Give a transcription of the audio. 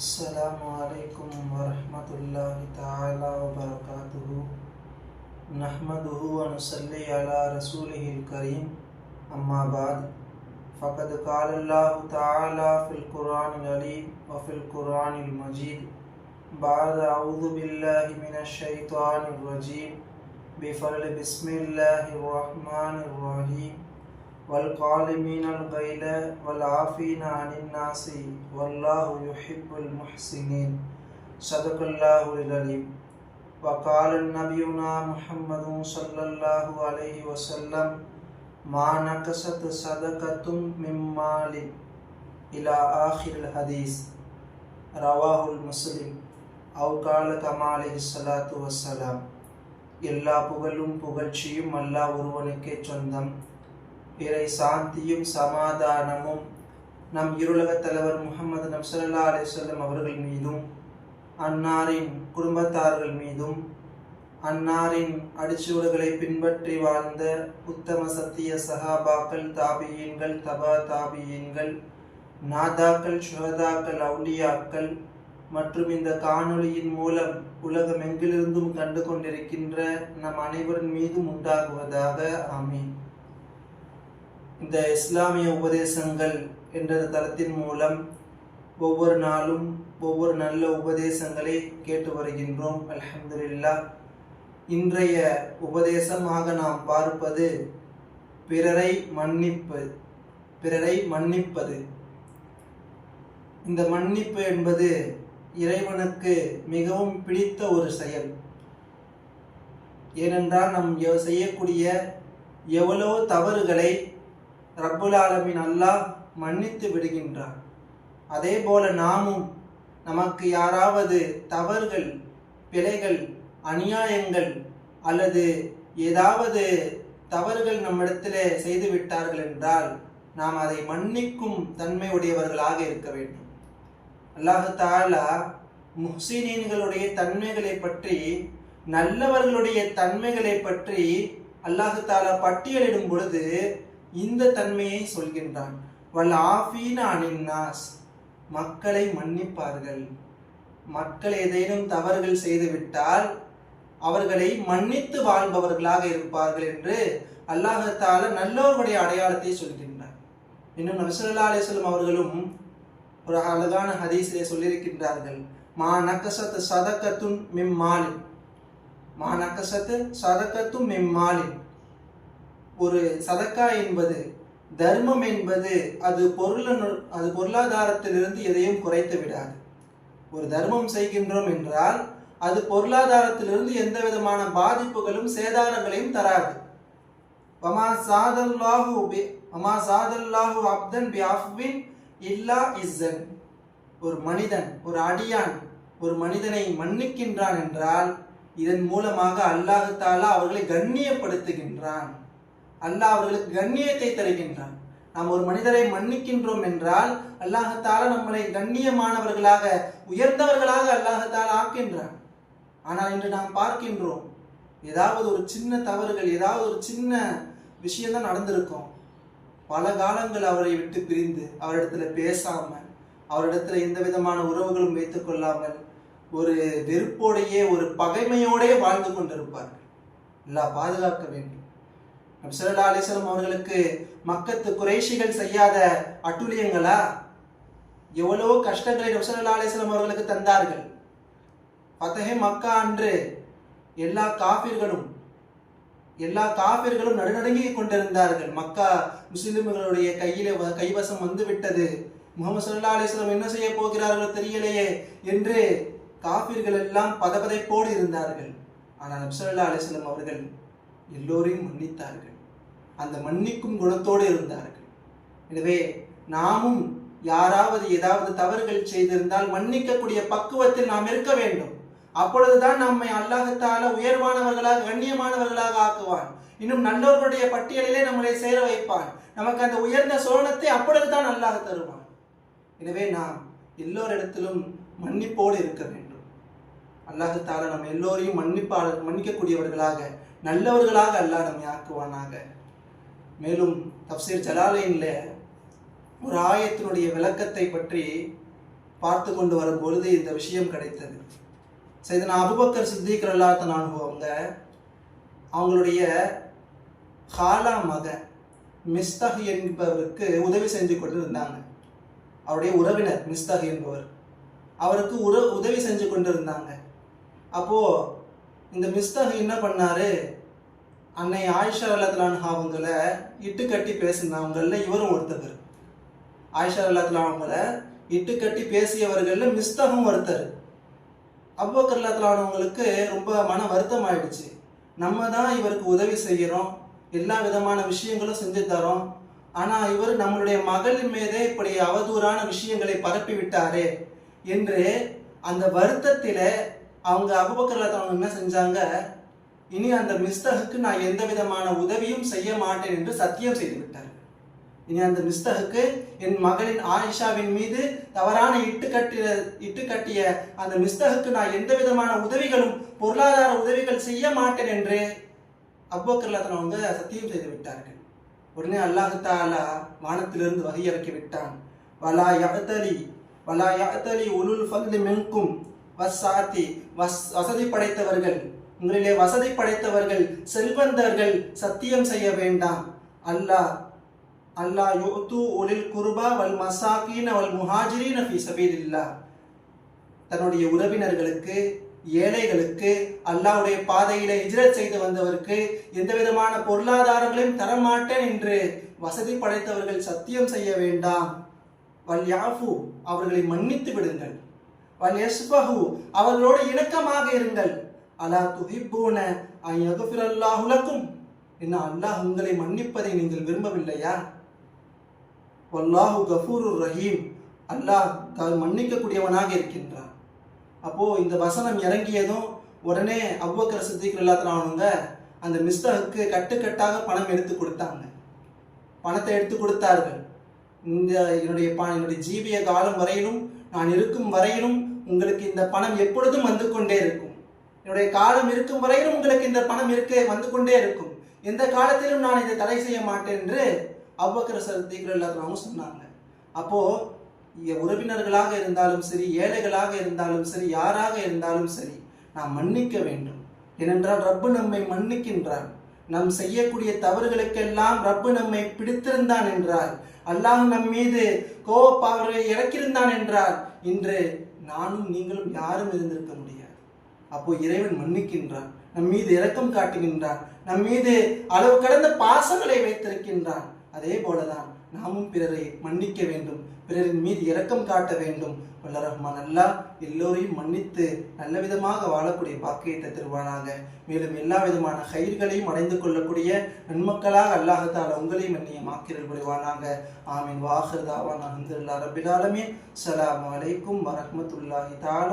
السلام عليكم ورحمة الله تعالى وبركاته نحمده ونصلي على رسوله الكريم أما بعد، فقد قال الله تعالى في القرآن العليم وفي القرآن المجيد بعد أعوذ بالله من الشيطان الرجيم بفضل بسم الله الرحمن الرحيم والقالمين الغيل والعافين عن الناس والله يحب المحسنين صدق الله العليم وقال نبينا محمد صلى الله عليه وسلم ما نقصت صدقة من مال إلى آخر الحديث رواه المسلم أو قال كما عليه الصلاة والسلام எல்லா புகழும் புகழ்ச்சியும் அல்லாஹ் ஒருவனுக்கே சொந்தம் பிறை சாந்தியும் சமாதானமும் நம் இருலகத் தலைவர் முகமது நம்சல்லா அலிசல்லம் அவர்கள் மீதும் அன்னாரின் குடும்பத்தார்கள் மீதும் அன்னாரின் அடிச்சுவடுகளை பின்பற்றி வாழ்ந்த உத்தம சத்திய சஹாபாக்கள் தாபியீன்கள் தபா தாபியீன்கள் நாதாக்கள் சுகதாக்கள் அவுலியாக்கள் மற்றும் இந்த காணொளியின் மூலம் உலகம் எங்கிலிருந்தும் கண்டு கொண்டிருக்கின்ற நம் அனைவரின் மீதும் உண்டாகுவதாக ஆமீன். இந்த இஸ்லாமிய உபதேசங்கள் என்ற தளத்தின் மூலம் ஒவ்வொரு நாளும் ஒவ்வொரு நல்ல உபதேசங்களை கேட்டு வருகின்றோம். அலமதுல்லா இன்றைய உபதேசமாக நாம் பார்ப்பது பிறரை மன்னிப்பு பிறரை மன்னிப்பது. இந்த மன்னிப்பு என்பது இறைவனுக்கு மிகவும் பிடித்த ஒரு செயல். ஏனென்றால் நம் செய்யக்கூடிய எவ்வளோ தவறுகளை ரப்புல் ஆலமீன் அல்லாஹ் மன்னித்து விடுகின்றான். அதே போல நாமும் நமக்கு யாராவது தவறுகள் பிழைகள் அநியாயங்கள் அல்லது ஏதாவது தவறுகள் நம்மிடத்திலே செய்துவிட்டார்கள் என்றால் நாம் அதை மன்னிக்கும் தன்மையுடையவர்களாக இருக்க வேண்டும். அல்லாஹு தாலா முஹ்சினீன்களுடைய தன்மைகளை பற்றி நல்லவர்களுடைய தன்மைகளை பற்றி அல்லாஹு தாலா பட்டியலிடும் பொழுது இந்த தன்மையை சொல்கின்றான். வல் ஆஃபீன அனின்னாஸ் மக்களை மன்னிப்பார்கள். மக்கள் ஏதேனும் தவறுகள் செய்துவிட்டால் அவர்களை மன்னித்து வாழ்பவர்களாக இருப்பார்கள் என்று அல்லாஹத்தால நல்லோருடைய அடையாளத்தை சொல்கின்றார் இன்னும் நபிசல்லா அலிஸ்லம் அவர்களும் ஒரு அழகான ஹதீஸிலே சொல்லியிருக்கின்றார்கள். மா நக்கசத்து சதக்கத்தும் மிம்மாலின் மா நக்கசத்து சதக்கத்தும் மிம்மாலின் ஒரு சதக்கா என்பது தர்மம் என்பது அது பொருள அது பொருளாதாரத்திலிருந்து எதையும் குறைத்து விடாது. ஒரு தர்மம் செய்கின்றோம் என்றால் அது பொருளாதாரத்திலிருந்து எந்த விதமான பாதிப்புகளும் சேதாரங்களையும் தராது. வமா சாதல்லாஹு வமா சாதல்லாஹு அப்தன் பி அஃபின் இல்லா இஸ்ஸன். ஒரு மனிதன் ஒரு அடியான் ஒரு மனிதனை மன்னிக்கின்றான் என்றால் இதன் மூலமாக அல்லாஹு தாலா அவர்களை கண்ணியப்படுத்துகின்றான். அல்லாஹ் அவர்களுக்கு கண்ணியத்தை தருகின்றான். நாம் ஒரு மனிதரை மன்னிக்கின்றோம் என்றால் அல்லாஹத்தால நம்மளை கண்ணியமானவர்களாக உயர்ந்தவர்களாக அல்லாஹத்தால் ஆக்கின்றான். ஆனால் இன்று நாம் பார்க்கின்றோம் ஏதாவது ஒரு சின்ன தவறுகள் ஏதாவது ஒரு சின்ன விஷயம்தான் நடந்திருக்கும். பல காலங்கள் அவரை விட்டு பிரிந்து அவரிடத்துல பேசாம அவரிடத்துல எந்த விதமான உறவுகளும் வைத்துக் கொள்ளாமல் ஒரு வெறுப்போடையே ஒரு பகைமையோடே வாழ்ந்து கொண்டிருப்பார்கள். எல்லாம் பாதுகாக்க வேண்டும். நபிசல்லா அலிஸ்லாம் அவர்களுக்கு மக்கத்து குறைஷிகள் செய்யாத அட்டுழியங்களா? எவ்வளோ கஷ்டங்களை நபிசல்லா அலிஸ்லாம் அவர்களுக்கு தந்தார்கள். பத்தகை மக்கா அன்று எல்லா காபிர்களும் எல்லா காபிர்களும் நடுநடுங்கி கொண்டிருந்தார்கள். மக்கா முஸ்லிம்களுடைய கையிலே வ- கைவசம் வந்து விட்டது முகமது சல்லா அலிஸ்லாம் என்ன செய்ய போகிறார்களோ தெரியலையே என்று காபிர்கள் எல்லாம் பதபதைப்போடு இருந்தார்கள். ஆனால் நபிசல்லா அலிஸ்லாம் அவர்கள் எல்லோரையும் மன்னித்தார்கள். அந்த மன்னிக்கும் குணத்தோடு இருந்தார்கள். எனவே நாமும் யாராவது ஏதாவது தவறுகள் செய்திருந்தால் மன்னிக்கக்கூடிய பக்குவத்தில் நாம் இருக்க வேண்டும். அப்பொழுதுதான் நம்மை அல்லாஹத்தால உயர்வானவர்களாக கண்ணியமானவர்களாக ஆக்குவான். இன்னும் நல்லவர்களுடைய பட்டியலிலே நம்மளை சேர வைப்பான். நமக்கு அந்த உயர்ந்த சோழனத்தை அப்பொழுதுதான் அல்லாஹ் தருவான். எனவே நாம் எல்லோரிடத்திலும் மன்னிப்போடு இருக்க வேண்டும். அல்லாஹத்தால நம்ம எல்லோரையும் மன்னிப்பாளர் மன்னிக்கக்கூடியவர்களாக நல்லவர்களாக அல்லாஹ் நம்மை ஆக்குவானாக. மேலும் தப்சீர் ஜலாலைன்ல ஒரு ஆயத்தினுடைய விளக்கத்தை பற்றி பார்த்து கொண்டு வரும் பொழுது இந்த விஷயம் கிடைத்தது. சைதனா அபுபக்கர் சித்திக் ரல்லாத்தன் அவங்க அவங்களுடைய ஹாலா மக மிஸ்தஹ் என்பவருக்கு உதவி செஞ்சு கொண்டு இருந்தாங்க அவருடைய உறவினர் மிஸ்தஹ் என்பவர். அவருக்கு உற உதவி செஞ்சு கொண்டு இருந்தாங்க அப்போது இந்த மிஸ்தஹ் என்ன பண்ணார்? அன்னை ஆயிஷா அல்லாத்லான் அவங்கள இட்டு கட்டி பேசினவங்களில் இவரும் ஒருத்தவர். ஆயிஷா அல்லாத்லான் அவங்கள இட்டு கட்டி பேசியவர்களில் மிஸ்தகம் ஒருத்தர். அவ்வக்கர் அல்லாத்லானவங்களுக்கு ரொம்ப மன வருத்தம் ஆயிடுச்சு. நம்ம தான் இவருக்கு உதவி செய்கிறோம் எல்லா விதமான விஷயங்களும் செஞ்சு தரோம். ஆனால் இவர் நம்மளுடைய மகளின் மீதே இப்படி அவதூறான விஷயங்களை பரப்பி விட்டாரே என்று அந்த வருத்தத்தில் அவங்க அபுபக்கர் அவங்க என்ன செஞ்சாங்க? இனி அந்த மிஸ்தகுக்கு நான் எந்த விதமான உதவியும் செய்ய மாட்டேன் என்று சத்தியம் செய்து விட்டார். இனி அந்த மிஸ்தகுக்கு என் மகளின் ஆயிஷாவின் மீது தவறான இட்டு கட்டிய இட்டு கட்டிய அந்த மிஸ்தகுக்கு நான் எந்த விதமான உதவிகளும் பொருளாதார உதவிகள் செய்ய மாட்டேன் என்று அவ்வக்கர்லாத்தன் அவங்க சத்தியம் செய்து விட்டார்கள். உடனே அல்லாஹு தாலா வானத்திலிருந்து வகை இறக்கி விட்டான். வலா யஅதலி வலா யஅதலி உலுல் ஃபல்லி மின்கும் வஸ்ஸாத்தி வஸ் வசதி படைத்தவர்கள் உங்களிலே வசதி படைத்தவர்கள் செல்வந்தர்கள் சத்தியம் செய்ய வேண்டாம். அல்லாஹ் அல்லாஹ் யோத்து ஒலில் குர்பா வல் மசாக்கீன அவள் முஹாஜிரீன் ஃபி சபீலில்லாஹ். தன்னுடைய உறவினர்களுக்கு ஏழைகளுக்கு அல்லாஹ்வுடைய பாதையில ஹிஜ்ரத் செய்து வந்தவருக்கு எந்த விதமான பொருளாதாரங்களையும் தரமாட்டேன் என்று வசதி படைத்தவர்கள் சத்தியம் செய்ய வேண்டாம். வல் யாஃபு அவர்களை மன்னித்து விடுங்கள். வல் எஸ்பஹு அவர்களோடு இணக்கமாக இருங்கள். அலா துஹிப்பூன அன் யக்ஃபிரல்லாஹு என்ன அல்லாஹ் உங்களை மன்னிப்பதை நீங்கள் விரும்பவில்லையா? வல்லாஹு கஃபூரு ரஹீம். அல்லாஹ் க- மன்னிக்கக்கூடியவனாக இருக்கின்றான். அப்போது இந்த வசனம் இறங்கியதும் உடனே அவ்வக்கர் சித்திக் இல்லாத்தனவனுங்க அந்த மிஸ்தகுக்கு கட்டுக்கட்டாக பணம் எடுத்து கொடுத்தாங்க. பணத்தை எடுத்து கொடுத்தார்கள். இந்த என்னுடைய ப- என்னுடைய ஜீவிய காலம் வரையிலும் நான் இருக்கும் வரையிலும் உங்களுக்கு இந்த பணம் எப்பொழுதும் வந்து கொண்டே இருக்கும். என்னுடைய காலம் இருக்கும் வரையிலும் உங்களுக்கு இந்த பணம் இருக்க வந்து கொண்டே இருக்கும். எந்த காலத்திலும் நான் இதை தடை செய்ய மாட்டேன் என்று அவ்வக்கர சர்த்திகள் எல்லாத்தவங்க சொன்னாங்க. அப்போ உறவினர்களாக இருந்தாலும் சரி ஏழைகளாக இருந்தாலும் சரி யாராக இருந்தாலும் சரி நாம் மன்னிக்க வேண்டும். ஏனென்றால் ரப்பு நம்மை மன்னிக்கின்றான். நம் செய்யக்கூடிய தவறுகளுக்கெல்லாம் ரப்பு நம்மை பிடித்திருந்தான் என்றால் அல்லாஹ் நம் மீது கோவப்பாவரை இறக்கியிருந்தான் என்றால் இன்று நானும் நீங்களும் யாரும் இருந்திருக்க முடியாது. அப்போ இறைவன் மன்னிக்கின்றான். நம் மீது இரக்கம் காட்டுகின்றான். நம் மீது அளவு கடந்த பாசங்களை வைத்திருக்கின்றான். அதே போலதான் நாமும் பிறரை மன்னிக்க வேண்டும். பிறரின் மீது இரக்கம் காட்ட வேண்டும். வல்ல ரஹ்மான் அல்லாஹ் எல்லோரையும் மன்னித்து நல்ல விதமாக வாழக்கூடிய பாக்கியத்தை தருவானாக. மேலும் எல்லா விதமான கயிர்களையும் அடைந்து கொள்ளக்கூடிய நன்மக்களாக அல்லாஹத்தால் உங்களையும் எண்ணிய ஆக்கிரல் புரிவானாக. ஆமீன். வாஹிர் தாவான். அஹமதுல்லா ரபில் சலாம் அலைக்கும் வரஹ்மத்துல்லாஹி தாலா.